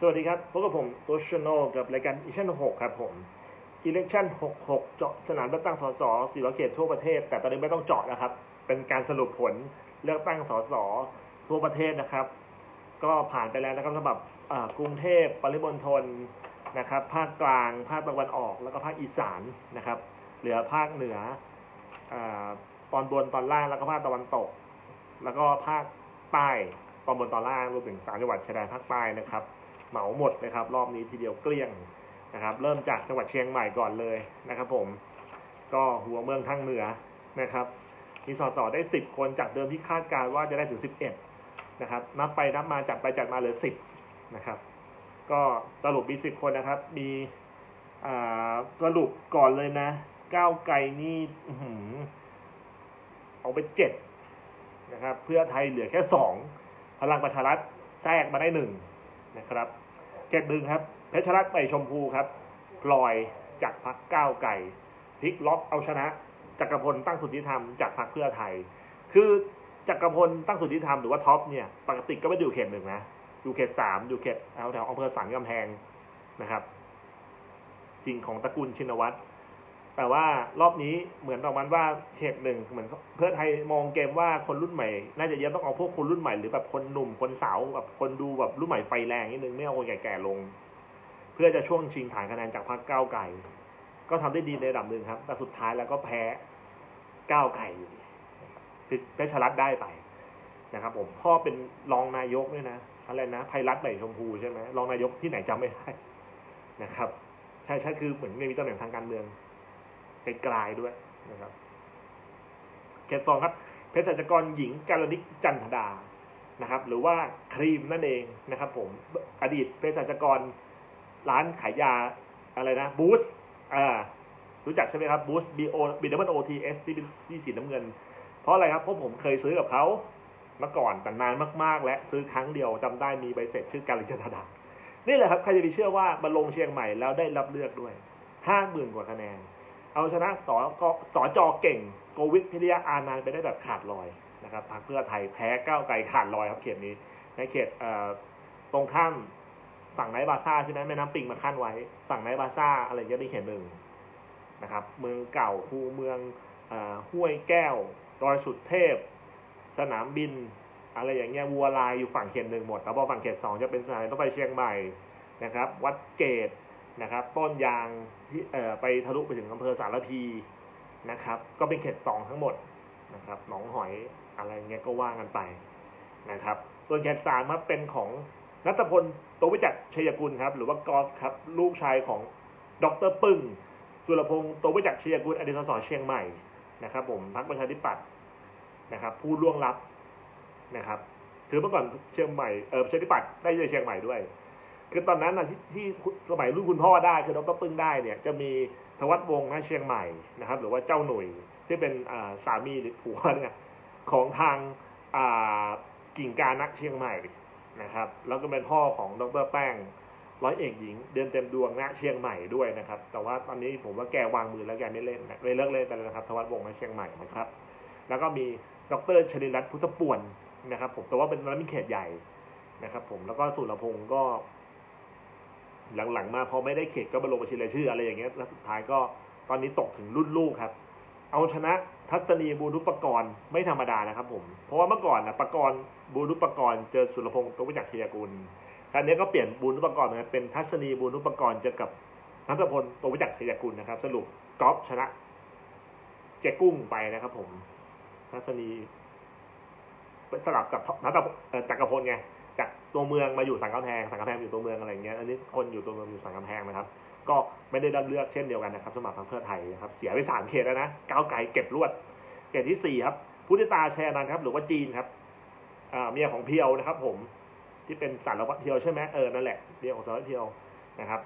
สวัสดีครับพบกับผมตัวชโนกับรายการอีชั่น6ครับผม Election 66 เจาะสนามเลือกตั้งสสสี่ร้อยเขตทั่วประเทศ แต่ตอนนี้ไม่ต้องเจาะนะครับ เป็นการสรุปผลเลือกตั้งสสทั่วประเทศนะครับ ก็ผ่านไปแล้วนะครับสำหรับกรุงเทพปริมณฑลนะครับ ภาคกลาง ภาคตะวันออก แล้วก็ภาคอีสานนะครับ เหลือภาคเหนืออตอนบนตอนล่างแล้วก็ภาคตะวันตก แล้วก็ภาคใต้ตอนบนตอนล่างรวมถึงสามจังหวัดชายแดนภาคใต้นะครับ เหมาหมดนะครับ รอบนี้ทีเดียวเกลี้ยงนะครับ เริ่มจากจังหวัดเชียงใหม่ก่อนเลยนะครับผมก็หัวเมืองทางเหนือนะครับมีสอสได้สิบคนจากเดิมที่คาดการว่าจะได้ถึงสิบเอ็ดนะครับ นับไปนับมาจัดไปจัดมาเหลือสิบนะครับ ก็สรุปมีสิบคนนะครับ มีอ่าสรุปก่อนเลยนะก้าวไกลนี่เอาไปเจ็ดนะครับ เพื่อไทยเหลือแค่สองพลังประชารัฐแทรกมาได้หนึ่ง นะครับเจ็ดดึงครับ เพชรรัตน์ไปชมพูครับลอยจากพักก้าวไก่พลิกล็อกเอาชนะจักรพลตั้งสุทธิธรรมจากพักเพื่อไทย คือจักรพลตั้งสุทธิธรรมหรือว่าท็อปเนี่ยปกติก็ไม่อยู่เขตหนึ่งนะอยู่เขตสามอยู่เขตแถวแถวอำเภอสันกำแพงนะครับ จริงของตระกูลชินวัตร แต่ว่ารอบนี้เหมือนประมาณว่าเขตหนึ่งเหมือนเพื่อไทยมองเกมว่าคนรุ่นใหม่ น่าจะเยอะต้องเอาพวกคนรุ่นใหม่หรือแบบคนหนุ่มคนสาวแบบคนดูแบบรุ่นใหม่ไฟแรงนิดนึงไม่เอาคนแก่ๆลง เพื่อจะช่วงชิงฐานคะแนนจากพรรคก้าวไก่ก็ทำได้ดีในระดับหนึ่งครับ แต่สุดท้ายแล้วก็แพ้ก้าวไก่อยู่ดีเพชรรัตได้ไปนะครับ ผมพ่อเป็นรองนายกด้วยนะอะไรนะไพรัตน์ใบชมพูใช่ไหมรองนายกที่ไหนจำไม่ได้นะครับ ใช่ใช่คือเหมือนไม่มีตำแหน่งทางการเมือง ไกลๆด้วยนะครับเขตสองครับเพชรสัจกรหญิงการนิกจันทดานะครับ หรือว่าครีมนั่นเองนะครับ ผมอดีตเพศสัจกรร้านขายยาอะไรนะบูสอ่ารู้จักใช่ไหมครับบูส B O B W O T S ที่เป็นที่สีน้ำเงิน เพราะอะไรครับเพราะผมเคยซื้อกับเขาเมื่อก่อนแต่นานมากๆ และซื้อครั้งเดียวจำได้มีใบเสร็จชื่อการิจันทดานี่แหละครับใครจะไปเชื่อว่ามาลงเชียงใหม่แล้วได้รับเลือกด้วยห้าหมื่นกว่าคะแนน เอาชนะสกสจอเก่งโกวิทพิริยาอานานต์ไปได้แบบขาดลอยนะครับพรรคเพื่อไทยแพ้ก้าวไกลขาดลอยครับเขตนี้ ในเขตเตรงข้ามฝั่งไนบาซ่าใช่ไหมแม่น้ำปิงมาขั้นไว้ ฝั่งไนบาซ่าอะไรเงี้ยได้เขตหนึ่งนะครับ เมืองเก่าคูเมืองอห้วยแก้วดอยสุดเทพ สนามบิน อะไรอย่างเงี้ยวัวลายอยู่ฝั่งเขตหนึ่งหมดแล้วพอฝั่งเขตสองจะเป็นสถานต้องไปเชียงใหม่นะครับ วัดเกต นะครับ ต้นยางที่เอ่อไปทะลุไปถึงอำเภอสารพีนะครับ ก็เป็นเขตสองทั้งหมดนะครับหนองหอยอะไรเงี้ยก็ว่ากันไปนะครับ ส่วนเขตสามครับเป็นของนัทพลโตวิจักรชัยกุลครับ หรือว่ากอฟครับ ลูกชายของดรปึ้งสุรพงศ์โตวิจักรชัยกุลอดีตสสเชียงใหม่นะครับ ผมพรรคประชาธิปัตย์นะครับ ผู้ล่วงลับนะครับคือเมื่อก่อนเชียงใหม่เออประชาธิปัตย์ได้ในเชียงใหม่ด้วย คือตอนนั้นนะที่ที่สมัยรุ่นคุณพ่อได้คือดรปึ้งได้เนี่ยจะมีธวัฒน์วงศ์นะเชียงใหม่นะครับ หรือว่าเจ้าหนุ่ยที่เป็นสามีหรือผัวเนี่ยของทางกิ่งการนักเชียงใหม่นะครับ แล้วก็เป็นพ่อของดรแป้งร้อยเอกหญิง เดือนเต็มดวงณเชียงใหม่ด้วยนะครับ แต่ว่าตอนนี้ผมว่าแกวางมือแล้วแกไม่เล่นนะไม่เลิกเล่นไปแล้วนะครับ ธวัฒน์วงศ์ณเชียงใหม่นะครับ แล้วก็มีดรชนินรัตน์พุทธป่วนนะครับ ผมแต่ว่าเป็นรัฐมิเขตใหญ่นะครับ ผมแล้วก็สุรพงศ์ก็ หลังๆมาพอไม่ได้เขตก็มาลงบัญชีรายชื่ออะไรอย่างเงี้ยแล้วสุดท้ายก็ตอนนี้ตกถึงรุ่นลูกครับ เอาชนะทัศนีบูรุปกรณ์ไม่ธรรมดานะครับผมเพราะว่าเมื่อก่อนนะปกรณ์บูรุปกรณ์เจอสุรพงศ์ตัววิจักรเชียกุลคราวนี้ก็เปลี่ยนบูรุปกรณ์นะเป็นทัศนีบูรุปกรณ์เจอกับนัทพลตัววิจักรเชียกุลนะครับ สรุปกอล์ฟชนะเจ๊กุ้งไปนะครับ ผมทัศนีสลับกับนัทจักรพลไง ตัวเมืองมาอยู่สังกำแพงสังกำแพงอยู่ตัวเมืองอะไรเงี้ยอันนี้คนอยู่ตัวเมืองอยู่สังกำแพงนะครับ ก็ไม่ได้เลือกเช่นเดียวกันนะครับ สมัครพรรคเพื่อไทยนะครับ เสียไปสามเขตแล้วนะก้าวไกลเก็บรวดเขตที่สี่ครับพุทธิตาแชร์นันครับ หรือว่าจีนครับอ่าเมียของเพียวนะครับ ผมที่เป็นสารวัตรเพียวใช่ไหมเออนั่นแหละเมียของสารวัตรเพียวนะครับ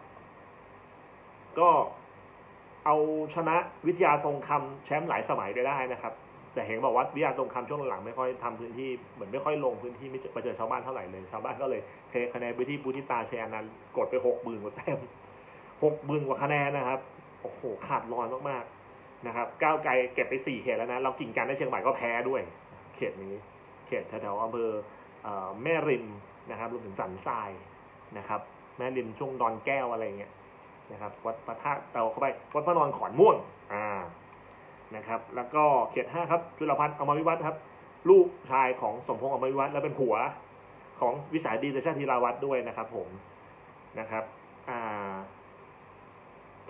ก็เอาชนะวิทยาทรงคำแชมป์หลายสมัยไปได้นะครับ แต่เห็นบอกว่าวิทยาทรงคำช่วงหลังไม่ค่อยทำพื้นที่เหมือนไม่ค่อยลงพื้นที่ไม่เจอชาวบ้านเท่าไหร่เลยชาวบ้านก็เลยเทคะแนนไปที่พุทธิตาแชร์นันกดไปหกหมื่นกว่าแต้มหกหมื่นกว่าคะแนนนะครับโอ้โหขาดลอยมากๆนะครับ ก้าวไกลเก็บไปสี่เขตแล้วนะเรากิ่งการในเชียงใหม่ก็แพ้ด้วย เขตนี้ เขตแถวๆอำเภอเอ่อแม่ริมนะครับรวมถึงสันทรายนะครับ แม่ริมช่วงดอนแก้วอะไรเงี้ยนะครับ วัดพระธาตุเตาเข้าไปวัดพระนอนขอนม่วง อ่า นะครับ แล้วก็เขตห้าครับจุลพันธ์อมรวิวัฒน์ครับ ลูกชายของสมพงษ์อมรวิวัฒน์และเป็นผัวของวิสาดีเดชาธีราวัฒน์ด้วยนะครับ ผมนะครับ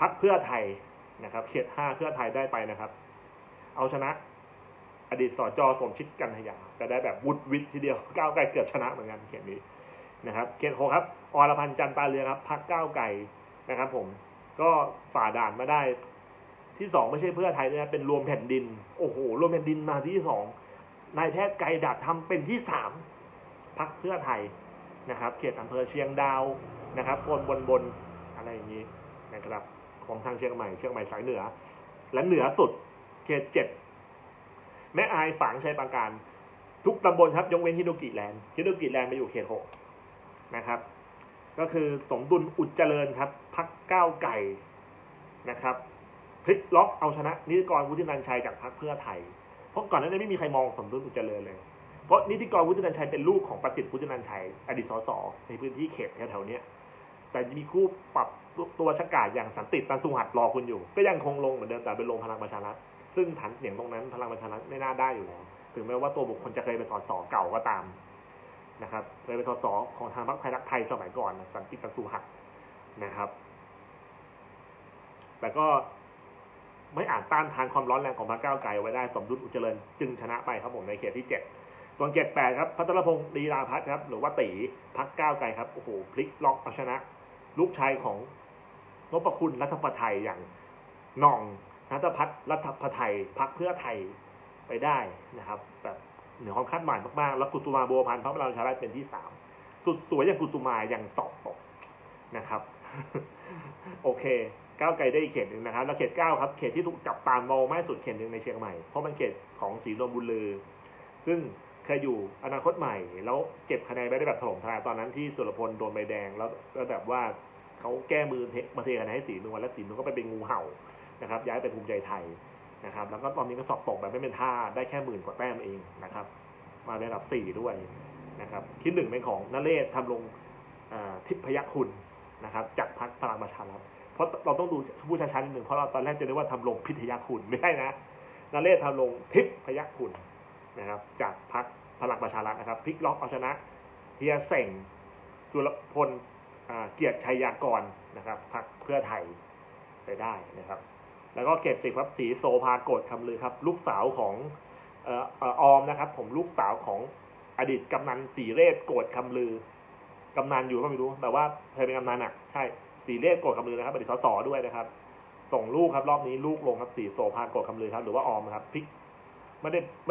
พักเพื่อไทยนะครับ เขตห้าเพื่อไทยได้ไปนะครับ เอาชนะ อดีตสจสมชิดกันทยาก็ได้แบบวุดวิดทีเดียวก้าวไกลเกือบชนะเหมือนกันเขตนี้นะครับ เขตหกครับอรพันธ์จันตาเรือครับพักก้าวไกลนะครับ ผมก็ฝ่าด่านมาได้ ที่สองไม่ใช่เพื่อไทยนะ เป็นรวมแผ่นดิน โอ้โห รวมแผ่นดินมาที่สองนายแพทย์ไกรดัดทำเป็นที่สามพักเพื่อไทยนะครับ เขตอำเภอเชียงดาวนะครับบนบนบนอะไรอย่างนี้นะครับ ของทางเชียงใหม่เชียงใหม่สายเหนือ และเหนือสุด เขตเจ็ดแม่อายฝางชัยปราการ ทุกตำบลครับยกเว้นฮิโนกิแลนด์ฮิโนกิแลนด์มาอยู่เขตหกนะครับ ก็คือสมดุลอุจเจริญครับ พักก้าวไก่นะครับ ลิกล็อกเอาชนะนิติกรวุฒินันชัยจากพรรคเพื่อไทย เพราะก่อนหน้านี้ไม่มีใครมองสมดุลอุจเจริญเลย เพราะนิติกรวุฒินันชัยเป็นลูกของประสิทธิ์วุฒินันชัย อดีตสสในพื้นที่เขตแถวๆนี้แต่มีคู่ปรับตัวชะกาดอย่างสันติตันสุหัดรอคุณอยู่ ก็ยังคงลงเหมือนเดิมแต่เป็นลงพลังประชารัฐซึ่งฐานเสียงตรงนั้นพลังประชารัฐไม่น่าได้อยู่แล้วถึงแม้ว่าตัวบุคคลจะเคยเป็นสสเก่าก็ตามนะครับเคยเป็นสสของทางพรรคไทยรักไทยสมัยก่อนสันติตันสุหัดนะครับ แต่ก็ ไม่อาจต้านทานความร้อนแรงของพรรคก้าวไกลไว้ได้สมดุลอุจเจริญจึงชนะไปครับผมในเขตที่เจ็ดส่วนเขตแปดครับพัทรพงศ์ลีลาพัฒน์ครับ หรือว่าตีพักก้าวไกลครับโอ้โหพลิกล็อกเอาชนะ ลูกชายของนพคุณรัฐประไทยอย่างน่องนัทพัฒน์รัฐประไทยพักเพื่อไทยไปได้นะครับแบบเหนือความคาดหมายมากๆ แล้วกุตุมาบัวพันธ์พระพลังประชารัฐเป็นที่สามสุดสวยอย่างกุตุมาอย่างสอบตกนะครับ โอเค ก้าวไกลได้อีกเขตหนึ่งนะครับ แล้วเขตเก้าครับ เขตที่ถูกจับตามมองมากสุดเขตหนึ่งในเชียงใหม่ เพราะมันเขตของศรีนวลบุญลือ ซึ่งเคยอยู่อนาคตใหม่ แล้วเก็บคะแนนไม่ได้แบบถล่มทลายตอนนั้นที่สุรพลโดนใบแดงแล้วแล้วแบบว่าเขาแก้มือเมาเทคะแนนให้สีนวลและสีนวลก็ไปเป็นงูเห่านะครับ ย้ายไปภูมิใจไทยนะครับ แล้วก็ตอนนี้ก็สอบตกแบบไม่เป็นท่าได้แค่หมื่นกว่าแต้มเองนะครับ มาในระดับสี่ด้วยนะครับที่หนึ่งเป็นของนเรศทำลงทิพยคุณ นะครับจากพรรคพลังประชารัฐเพราะเราต้องดูผู้ชาๆนิดหนึ่งเพราะเราตอนแรกจะนึกว่าทำลงพิทยาคุณไม่ใช่นะนาเรศทำลงทิพยคุณนะครับ จากพรรคพลังประชารัฐนะครับพลิกล็อกเอาชนะเฮียเส่งจุลพลเกียรติชัยยากรนะครับพรรคเพื่อไทยไปได้นะครับ แล้วก็เก็บสิครับสีโซภาโกดคำลือครับ ลูกสาวของออเอ่อออมนะครับ ผมลูกสาวของอดีตกำนันสีเรศโกดคำลือ กำนันอยู่ก็ไม่รู้ แต่ว่าเคยเป็นกำนันอะ ใช่ สีเรศโกดคำลือนะครับอดีตสสด้วยนะครับ ส่งลูกครับ รอบนี้ลูกลงครับสีโสภาโกดคำลือครับ หรือว่าออมครับพลิก ไม่ได้